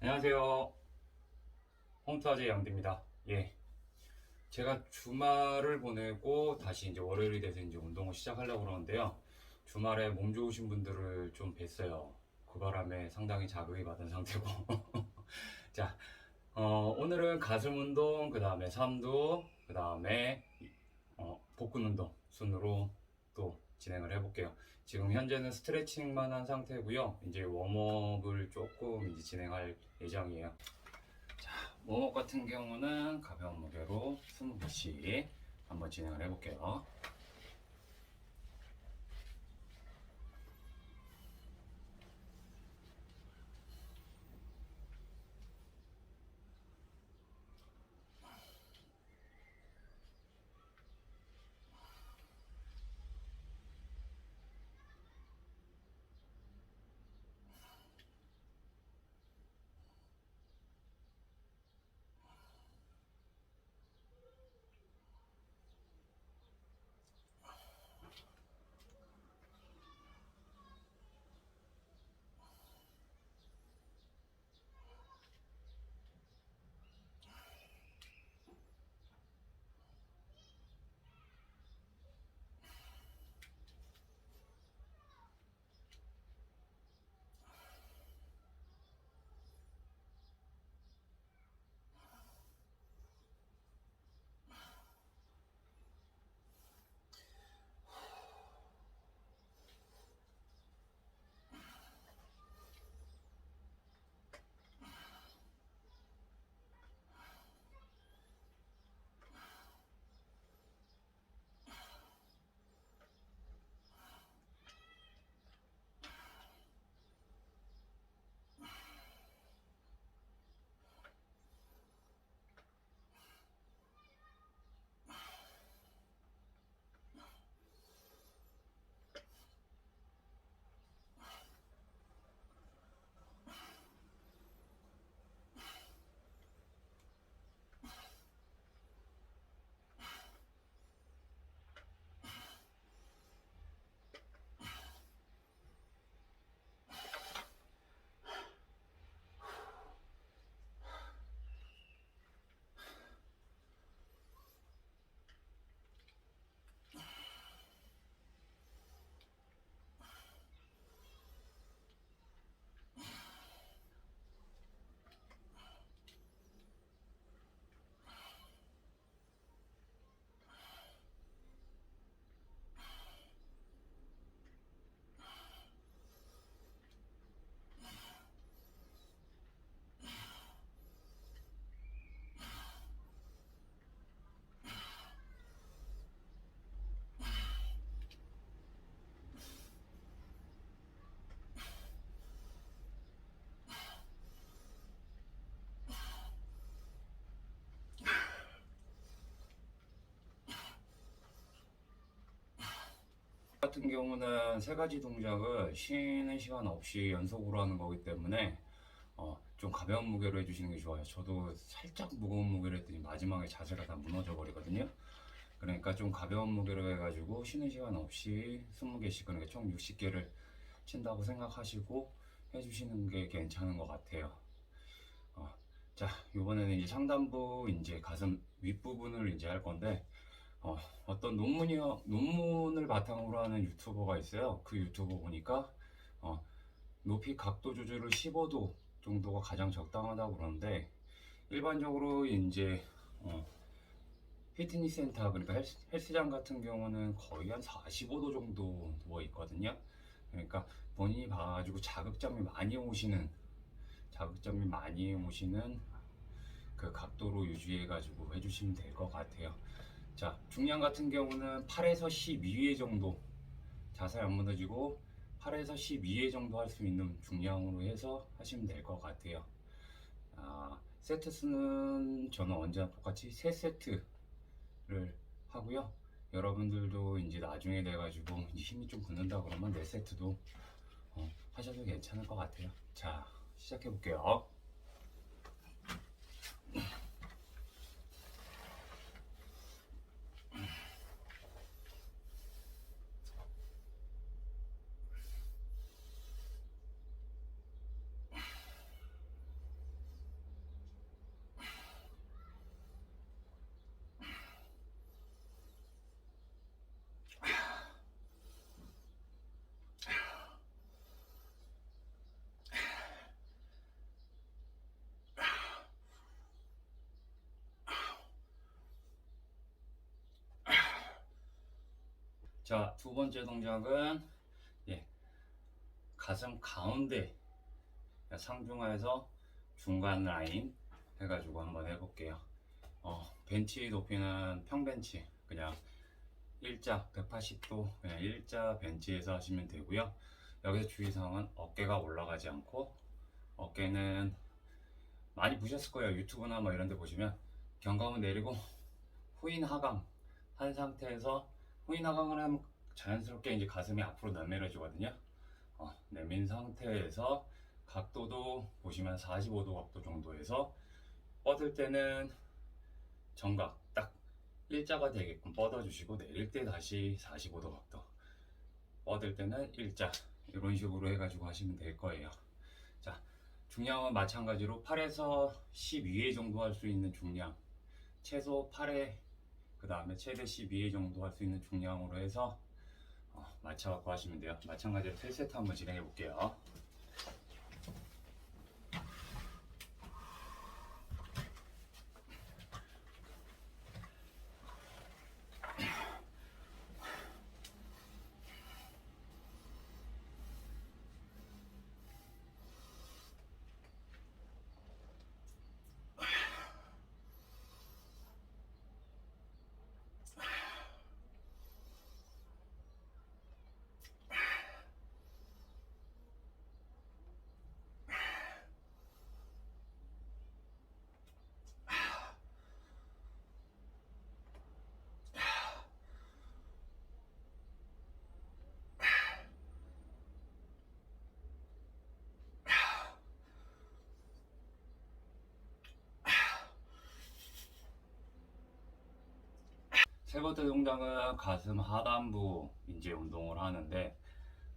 안녕하세요. 홈트아재 양대입니다. 예. 제가 주말을 보내고 다시 이제 월요일이 돼서 이제 운동을 시작하려고 그러는데요. 주말에 몸 좋으신 분들을 좀 뵀어요. 그 바람에 상당히 자극이 받은 상태고. 자, 어, 오늘은 가슴 운동, 그 다음에 삼두, 그 다음에 어, 복근 운동 순으로 또 진행을 해볼게요. 지금 현재는 스트레칭만 한 상태고요. 이제 웜업을 조금 이제 진행할 예정이에요. 자, 웜업 같은 경우는 가벼운 무게로 20개씩 한번 진행을 해볼게요. 같은 경우는 세 가지 동작을 쉬는 시간 없이 연속으로 하는 거기 때문에 어, 좀 가벼운 무게로 해주시는 게 좋아요. 저도 살짝 무거운 무게를 했더니 마지막에 자세가 다 무너져 버리거든요. 그러니까 좀 가벼운 무게로 해가지고 쉬는 시간 없이 20개씩 그러니까 총 60개를 친다고 생각하시고 해주시는 게 괜찮은 것 같아요. 어, 자, 이번에는 이제 상단부 이제 가슴 윗부분을 이제 할 건데 어, 어떤 논문이 논문을 바탕으로 하는 유튜버가 있어요. 그 유튜버 보니까 어, 높이 각도 조절을 15도 정도가 가장 적당하다고 그러는데 일반적으로 이제 어, 피트니스 센터 그러니까 헬스, 헬스장 같은 경우는 거의 한 45도 정도 누워 있거든요. 그러니까 본인이 봐가지고 자극점이 많이 오시는 자극점이 많이 오시는 그 각도로 유지해가지고 해주시면 될 것 같아요. 자, 중량 같은 경우는 8에서 12회 정도 자세 안 무너지고 8에서 12회 정도 할 수 있는 중량으로 해서 하시면 될 것 같아요. 아, 세트 수는 저는 언제나 똑같이 3세트를 하고요. 여러분들도 이제 나중에 돼가지고 이제 힘이 좀 붙는다 그러면 4세트도 어, 하셔도 괜찮을 것 같아요. 자, 시작해 볼게요. 자, 두 번째 동작은 예, 가슴 가운데 상중하에서 중간 라인 해가지고 한번 해볼게요. 어, 벤치 높이는 평벤치 그냥 일자 180도 그냥 일자 벤치에서 하시면 되고요. 여기서 주의사항은 어깨가 올라가지 않고 어깨는 많이 보셨을 거예요. 유튜브나 뭐 이런 데 보시면 견갑은 내리고 후인 하강 한 상태에서 후인 하강을 하면 자연스럽게 이제 가슴이 앞으로 내밀어지거든요. 어, 내민 상태에서 각도도 보시면 45도 각도 정도에서 뻗을 때는 정각 딱 일자가 되게끔 뻗어주시고 내릴 때 다시 45도 각도 뻗을 때는 일자 이런 식으로 해가지고 하시면 될 거예요. 자 중량은 마찬가지로 8에서 12회 정도 할 수 있는 중량 최소 8회 그 다음에 최대 12회 정도 할 수 있는 중량으로 해서 어, 맞춰갖고 하시면 돼요. 마찬가지로 3세트 한번 진행해 볼게요. 세 번째 동작은 가슴 하단부 이제 운동을 하는데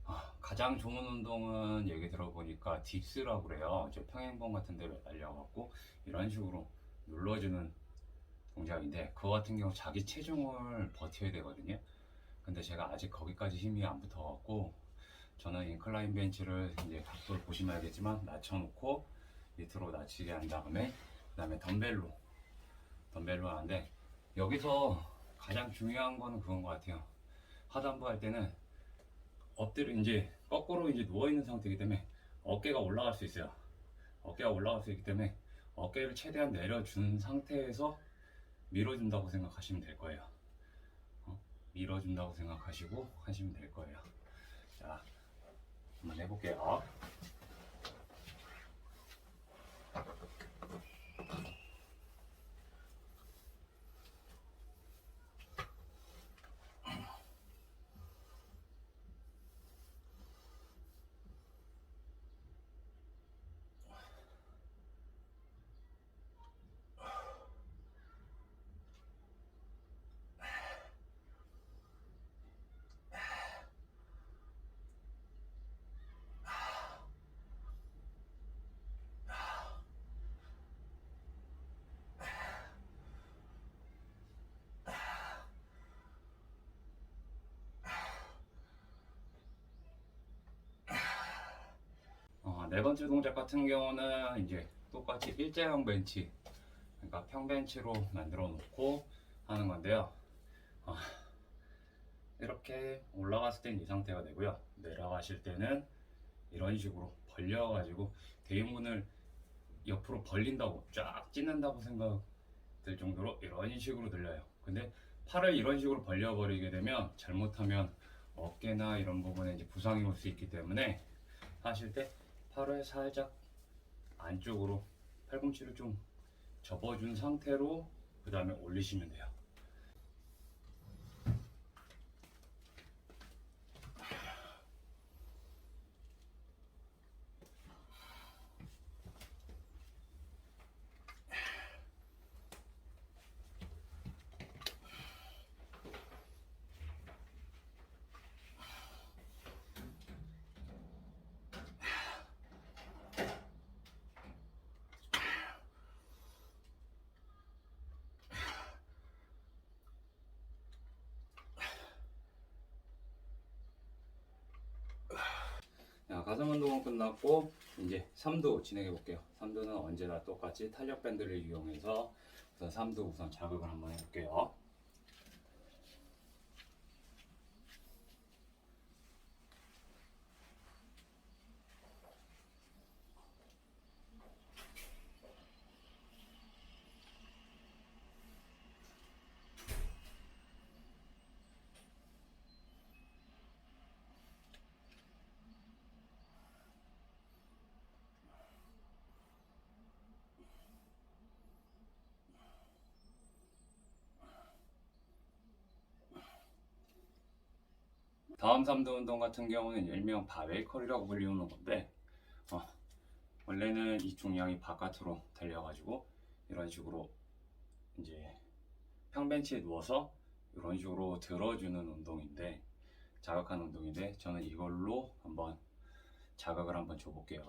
아, 가장 좋은 운동은 얘기 들어보니까 딥스라고 그래요. 저 평행봉 같은 데 매달려갖고 이런 식으로 눌러주는 동작인데 그거 같은 경우 자기 체중을 버텨야 되거든요. 근데 제가 아직 거기까지 힘이 안 붙어갖고 저는 인클라인 벤치를 이제 각도를 보시면 알겠지만 낮춰놓고 밑으로 낮추게 한 다음에 그 다음에 덤벨로 덤벨로 하는데 여기서 가장 중요한 거는 그건 것 같아요. 하단부 할 때는 엎드려 이제 거꾸로 이제 누워 있는 상태이기 때문에 어깨가 올라갈 수 있어요. 어깨가 올라갈 수 있기 때문에 어깨를 최대한 내려준 상태에서 밀어준다고 생각하시면 될 거예요. 어? 밀어준다고 생각하시고 하시면 될 거예요. 자, 한번 해볼게요. 네 번째 동작 같은 경우는 이제 똑같이 일자형 벤치, 그러니까 평벤치로 만들어 놓고 하는 건데요. 어, 이렇게 올라갔을 땐이 상태가 되고요. 내려가실 때는 이런 식으로 벌려 가지고 대인문을 옆으로 벌린다고 쫙 찢는다고 생각될 정도로 이런 식으로 들려요. 근데 팔을 이런 식으로 벌려 버리게 되면 잘못하면 어깨나 이런 부분에 이제 부상이 올 수 있기 때문에 하실 때 팔을 살짝 안쪽으로 팔꿈치를 좀 접어준 상태로 그 다음에 올리시면 돼요. 가슴 운동은 끝났고 이제 3두 진행해 볼게요. 3두는 언제나 똑같이 탄력 밴드를 이용해서 우선 3두 우선 자극을 한번 해볼게요. 다음 3두 운동 같은 경우는 일명 바베이컬이라고 불리우는 건데 어, 원래는 이 중량이 바깥으로 달려가지고 이런 식으로 이제 평벤치에 누워서 이런 식으로 들어주는 운동인데 자극하는 운동인데 저는 이걸로 한번 자극을 한번 줘볼게요.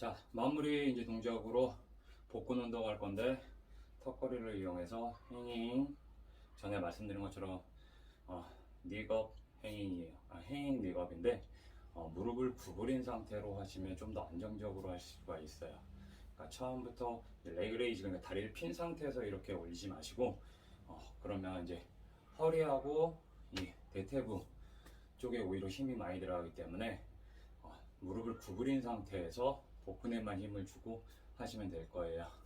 자, 마무리 이제 동작으로 복근 운동할 건데 턱걸이를 이용해서 행잉 전에 말씀드린 것처럼 어, 닉업 행잉이에요. 아, 행잉 닉업인데 어, 무릎을 구부린 상태로 하시면 좀 더 안정적으로 할 수가 있어요. 그러니까 처음부터 레그레이즈 그러니까 다리를 핀 상태에서 이렇게 올리지 마시고 어, 그러면 이제 허리하고 이 대퇴부 쪽에 오히려 힘이 많이 들어가기 때문에 어, 무릎을 구부린 상태에서 복근에만 힘을 주고 하시면 될 거예요.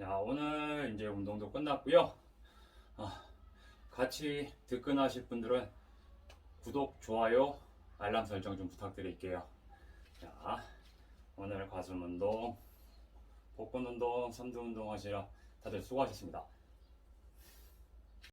자, 오늘 이제 운동도 끝났고요. 아, 같이 득근하실 분들은 구독, 좋아요, 알람 설정 좀 부탁드릴게요. 자, 오늘 가슴 운동, 복근 운동, 삼두 운동 하시라 다들 수고하셨습니다.